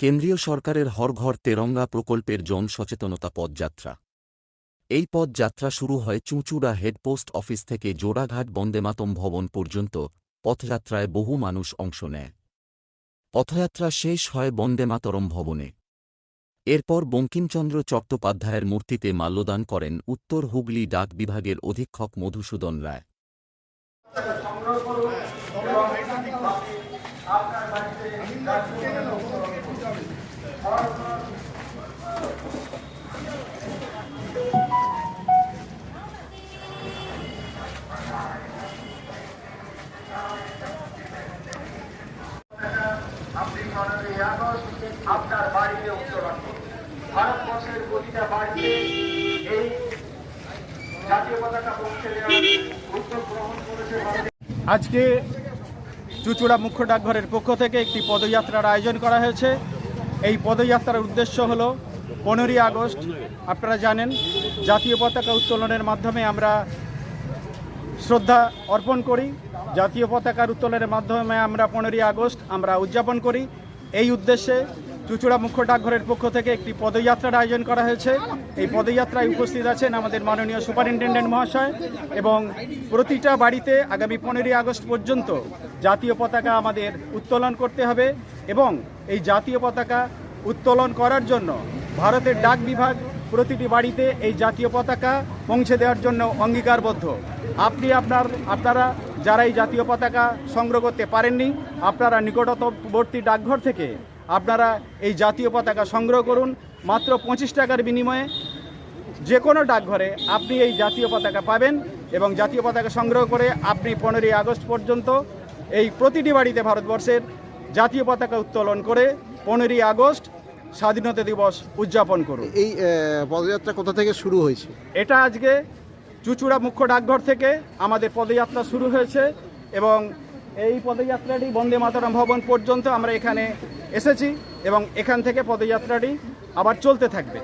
কেন্দ্রীয় সরকারের হর ঘর তেরঙ্গা প্রকল্পের জন সচেতনতা পদযাত্রা। এই পদযাত্রা শুরু হয় চুঁচুড়া হেডপোস্ট অফিস থেকে জোড়াঘাট বন্দেমাতম ভবন পর্যন্ত পথযাত্রায় বহু মানুষ অংশ নেয়। পথযাত্রা শেষ হয় বন্দেমাতরম ভবনে। এরপর বঙ্কিমচন্দ্র চট্টোপাধ্যায়ের মূর্তিতে মাল্যদান করেন উত্তর হুগলি ডাক বিভাগের অধীক্ষক মধুসূদন রায়। সংগ্রহ করুন এবং আপনার বাড়িতে ভারতবর্ষের প্রতিটা বাড়িতে এই জাতীয় পতাকা পৌঁছে দেওয়ার উদ্যোগ গ্রহণ করেছে আজকে চুচুড়া মুখ্য ডাকঘরের পক্ষ থেকে একটি পদযাত্রার আয়োজন করা হয়েছে। এই পদযাত্রার উদ্দেশ্য হলো, পনেরোই আগস্ট, আপনারা জানেন, জাতীয় পতাকা উত্তোলনের মাধ্যমে আমরা শ্রদ্ধা অর্পণ করি। জাতীয় পতাকার উত্তোলনের মাধ্যমে আমরা পনেরোই আগস্ট আমরা উদযাপন করি। এই উদ্দেশ্যে চুচুড়া মুখ্য ডাকঘরের পক্ষ থেকে একটি পদযাত্রার আয়োজন করা হয়েছে। এই পদযাত্রায় উপস্থিত আছেন আমাদের মাননীয় সুপারিনটেন্ডেন্ট মহাশয় এবং প্রতিটা বাড়িতে আগামী পনেরোই আগস্ট পর্যন্ত জাতীয় পতাকা আমাদের উত্তোলন করতে হবে এবং এই জাতীয় পতাকা উত্তোলন করার জন্য ভারতের ডাক বিভাগ প্রতিটি বাড়িতে এই জাতীয় পতাকা পৌঁছে দেওয়ার জন্য অঙ্গীকারবদ্ধ। আপনি আপনার আপনারা যারা এই জাতীয় পতাকা সংগ্রহ করতে পারেননি আপনারা নিকটবর্তী ডাকঘর থেকে আপনারা এই জাতীয় পতাকা সংগ্রহ করুন। মাত্র পঁচিশ টাকার বিনিময়ে যে কোনো ডাকঘরে আপনি এই জাতীয় পতাকা পাবেন এবং জাতীয় পতাকা সংগ্রহ করে আপনি পনেরোই আগস্ট পর্যন্ত এই প্রতিটি বাড়িতে ভারতবর্ষের জাতীয় পতাকা উত্তোলন করে পনেরোই আগস্ট স্বাধীনতা দিবস উদযাপন করুন। এই পদযাত্রা কোথা থেকে শুরু হয়েছে? এটা আজকে চুচুড়া মুখ্য ডাকঘর থেকে আমাদের পদযাত্রা শুরু হয়েছে এবং এই পদযাত্রাটি বন্দে মাতারাম ভবন পর্যন্ত আমরা এখানে এসেছি এবং এখান থেকে পদযাত্রাটি আবার চলতে থাকবে।